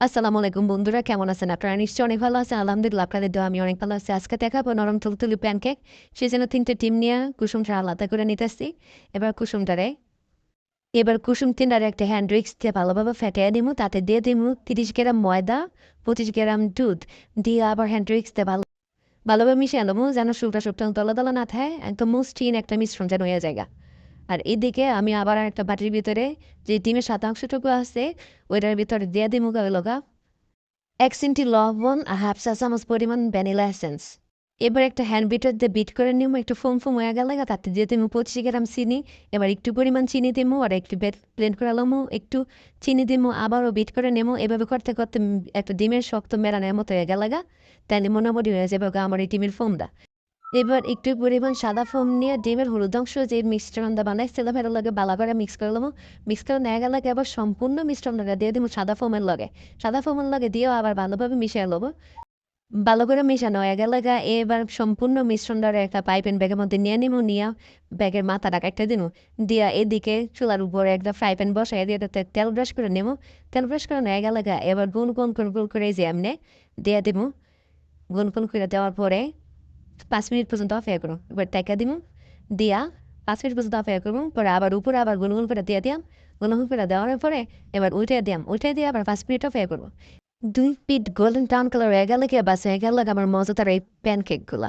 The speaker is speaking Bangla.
আসসালামু আলাইকুম বন্ধুরা, কেমন আছেন আপনারা? নিশ্চয়ই অনেক ভালো আছেন। আলহামদুলিল্লাহ, আপনাদের দোয়া আমি অনেক ভালো আছি। আজকে দেখাবো নরম তুলতুলি প্যানকেক সেই তিনটে টিম নিয়ে কুসুমটা আলাদা করে নিতেছি এবার কুসুমটারে, এবার কুসুম তিনটারে একটা হ্যান্ড রিক্স দিয়ে ভালোভাবে ফেটিয়ে দিমু। তাতে দিয়ে দিমু তিরিশ গ্রাম ময়দা, পঁচিশ গ্রাম দুধ। দিয়ে আবার হ্যান্ড রিক্স দিয়ে ভালো, ভালোভাবে মিশিয়ে আনব যেন শুকটা শুকটা তলা তলা না থাকে। একদম মসৃণ একটা মিশ্রণ যেন হয়ে জায়গা আর এদিকে আমি আবার একটা বাটির ভিতরে যে ডিমের শতাংশটুকু আছে, ওইটার ভিতরে দিয়ে দিমু লগা। এক চিমটি লবণ আর হাফ চা চামচ পরিমাণ ভ্যানিলা এসেন্স। এবার একটা হ্যান্ড বিটার দিয়ে বিট করে নিবো একটু ফোম ফোম হয়ে গেলে তাতে দিয়ে দিমু পঁচিশ গ্রাম চিনি। এবার একটু পরিমাণ চিনি দিমু আর একটু ব্লেন্ড করে লমু একটু চিনি দিমু, আবারও বিট করে নেমু। এভাবে করতে করতে একটা ডিমের শক্ত মেরানের মতো হয়ে গেলে তাহলে মোটামুটি হয়ে যাবে আমার এই ডিমের ফোমটা এবার একটু পরিমাণ সাদা ফোম নিয়ে ডিমের হলুদ অংশ যে মিশ্রণটা বানাইছিলাম এটার লগে, বালা করে মিক্স করে নেব মিক্স করে নেওয়া গেলে এবার সম্পূর্ণ মিশ্রণটা দিয়ে দিব সাদা ফোমের লগে। সাদা ফোমের লগে দিয়েও আবার ভালোভাবে মিশিয়ে নেব ভালো করে মিশানো হয়ে গেলে এবার সম্পূর্ণ মিশ্রণটার একটা পাইপেন ব্যাগের মধ্যে নিয়ে নিবো, নিয়ে ব্যাগের মাথাটা একটা দিনু দিয়া এদিকে চুলার উপরে একটা ফ্রাই প্যান বসাই দিয়ে তাতে তেল ব্রাশ করে নেব। তেল ব্রাশ করে নেওয়া গেলে এবার গুন গুন করে গুল করে যে এমনি দিয়ে দিব। গুন গুন করে দেওয়ার পরে পাঁচ মিনিট পর্যন্ত অপেক্ষা করুন। এবার টেকা দিব দিয়া পাঁচ মিনিট পর্যন্ত অপেক্ষা করব পরে আবার উপরে আবার গুনগুন করে দিয়ে দিয়াম। গুনগুন করে দেওয়ার পরে এবার উঠে দিয়াম উঠে দিয়ে আবার পাঁচ মিনিট অপেক্ষা করব। দুই পিট গোল্ডেন টাউন কালার হয়ে গেলে বাস হয়ে গেল আমার মজাদার এই প্যানকেকগুলো